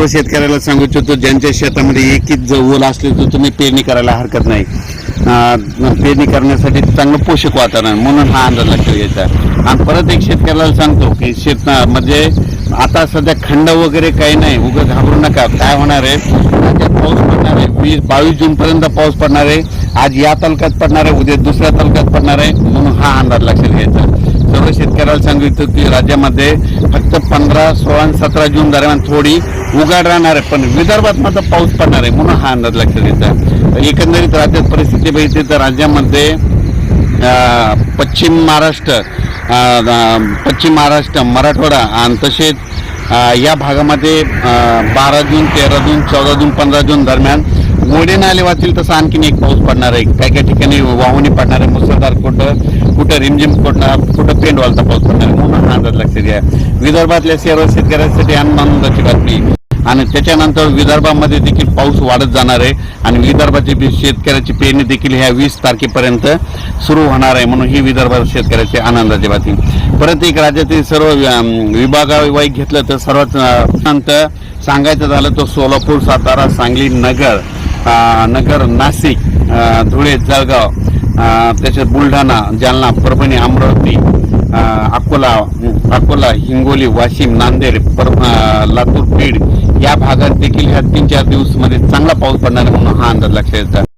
सर्व शेतकऱ्याला सांगू इच्छितो ज्यांच्या शेतामध्ये एकच जर ओल असले तर तुम्ही पेरणी करायला हरकत नाही. पेरणी करण्यासाठी चांगलं पोषक वातावरण म्हणून हा अंदाज लक्षात घ्यायचा आणि परत एक शेतकऱ्याला सांगतो की शेत म्हणजे आता सध्या खंड वगैरे काही नाही उगं घाबरू नका. काय होणार आहे? पाऊस पडणार आहे वीस बावीस जूनपर्यंत पाऊस पडणार आहे. आज या तालुक्यात पडणार आहे उद्या दुसऱ्या तालुक्यात पडणार आहे म्हणून हा अंदाज लक्षात घ्यायचा सर्व शेतकऱ्याला सांगितलं की राज्यामध्ये फक्त पंधरा सोळा आणि सतरा जून दरम्यान थोडी उघाड राहणार आहे पण विदर्भात मात्र पाऊस पडणार आहे म्हणून हा अंदाज लक्षात घ्यायचा एकंदरीत राज्यात परिस्थिती बघितली तर राज्यामध्ये पश्चिम महाराष्ट्र पश्चिम महाराष्ट्र मराठवाडा आणि तसेच या भागामध्ये बारा जून तेरा जून चौदा जून पंधरा जून दरम्यान मोडे नाले वाचतील तसं आणखीन एक पाऊस पडणार आहे. काही काही ठिकाणी वाहुनी पडणार आहे. मुसळधार कुठं कुठं रिमझिम कुठं कुठं पेंडवालचा पाऊस पडणार आहे म्हणून हा अंदाज लक्षात घ्या. विदर्भातल्या सर्व शेतकऱ्यांसाठी आनंदाची बातमी. आणि त्याच्यानंतर विदर्भामध्ये देखील पाऊस वाढत जाणार आहे आणि विदर्भाची बी- शेतकऱ्याची पेरणी देखील ह्या वीस तारखेपर्यंत सुरू होणार आहे म्हणून ही विदर्भात शेतकऱ्याची आनंदाची बातमी. परत एक राज्यातील सर्व विभागावाईक घेतलं तर सर्वात नंतर सांगायचं झालं तर सोलापूर सातारा सांगली नगर नगर नाशिक धुळे जळगाव तसेच त्याच्यात बुलढाणा जालना परभणी अमरावती अकोला अकोला हिंगोली वाशिम नांदेड पर लातूर बीड या भागात देखील ह्या तीन चार दिवसमध्ये चांगला पाऊस पडणार म्हणून हा अंदाज लक्षात येतात